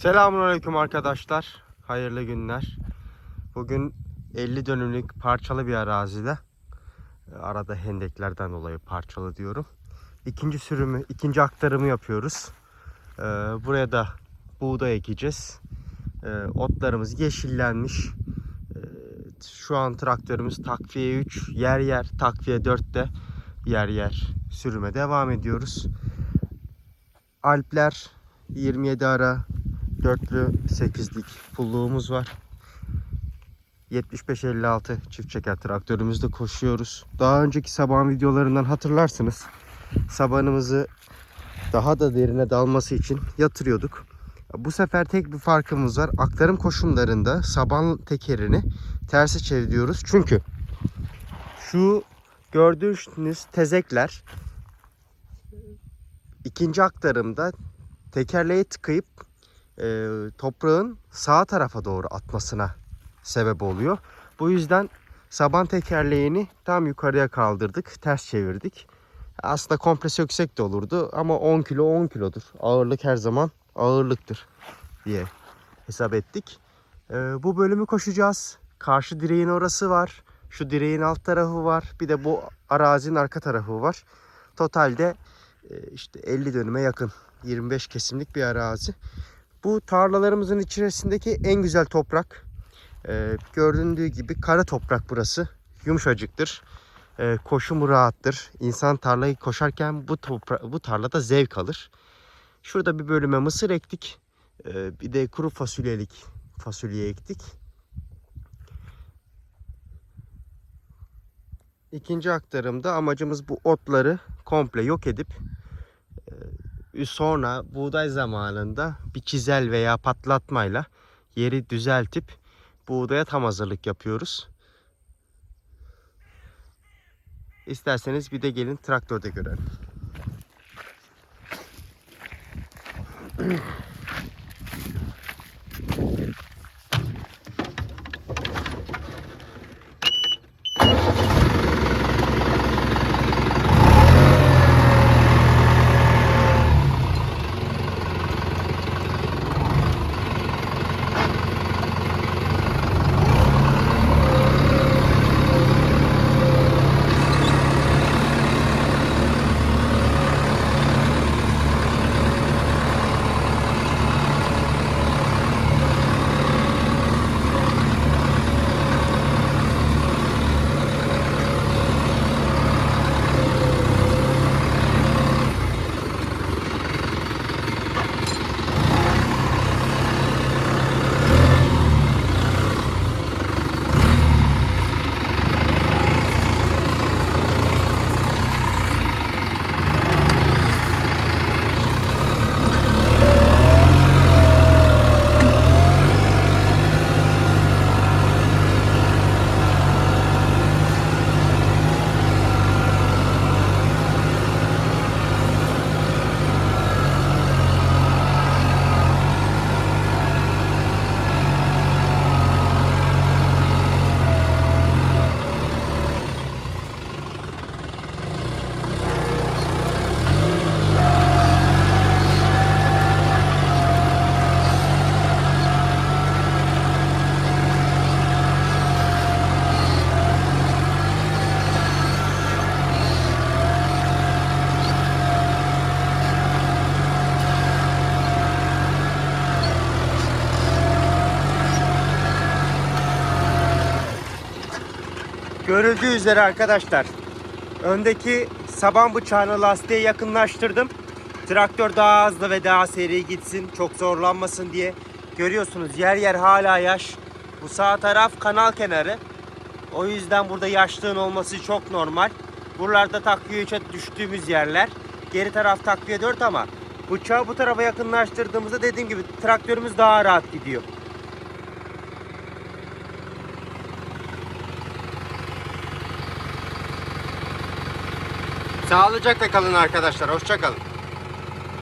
Selamünaleyküm arkadaşlar. Hayırlı günler. Bugün 50 dönümlük parçalı bir arazide. e, Arada hendeklerden dolayı parçalı diyorum. İkinci sürümü, ikinci aktarımı yapıyoruz. Ee, Buraya da buğday ekeceğiz. Ee, Otlarımız yeşillenmiş. Şu an traktörümüz takviye 3, yer yer takviye 4'te yer yer sürüme devam ediyoruz. Alpler 27 ara dörtlü 8'lik pulluğumuz var. 75-56 çift çeker traktörümüzde koşuyoruz. Daha önceki sabahın videolarından hatırlarsınız. Sabanımızı daha da derine dalması için yatırıyorduk. Bu sefer tek bir farkımız var. Aktarım koşumlarında saban tekerini terse çeviriyoruz. Çünkü şu gördüğünüz tezekler ikinci aktarımda tekerleğe tıkayıp e, toprağın sağ tarafa doğru atmasına sebep oluyor. Bu yüzden saban tekerleğini tam yukarıya kaldırdık, ters çevirdik. Aslında komple söksek de olurdu ama 10 kilo 10 kilodur. Ağırlık her zaman ağırlıktır diye hesap ettik. E, bu bölümü koşacağız. Karşı direğin orası var. Şu direğin alt tarafı var. Bir de bu arazinin arka tarafı var. Totalde e, işte 50 dönüme yakın 25 kesimlik bir arazi. Bu tarlalarımızın içerisindeki en güzel toprak. Ee, göründüğü gibi kara toprak burası. Yumuşacıktır. Ee, koşumu rahattır. İnsan tarlayı koşarken bu topra- bu tarlada zevk alır. Şurada bir bölüme mısır ektik. Ee, bir de kuru fasulyelik fasulye ektik. İkinci aktarımda amacımız bu otları komple yok edip sonra buğday zamanında bir çizel veya patlatmayla yeri düzeltip buğdaya tam hazırlık yapıyoruz. İsterseniz bir de gelin traktörde görelim. Görüldüğü üzere arkadaşlar öndeki saban bıçağını lastiğe yakınlaştırdım. Traktör daha hızlı ve daha seri gitsin. Çok zorlanmasın diye. Görüyorsunuz yer yer hala yaş. Bu sağ taraf kanal kenarı. O yüzden burada yaşlığın olması çok normal. Buralarda takviye 3'e düştüğümüz yerler. Geri taraf takviye 4 ama bıçağı bu tarafa yakınlaştırdığımızda dediğim gibi traktörümüz daha rahat gidiyor. Sağlıcakla kalın arkadaşlar. Hoşça kalın.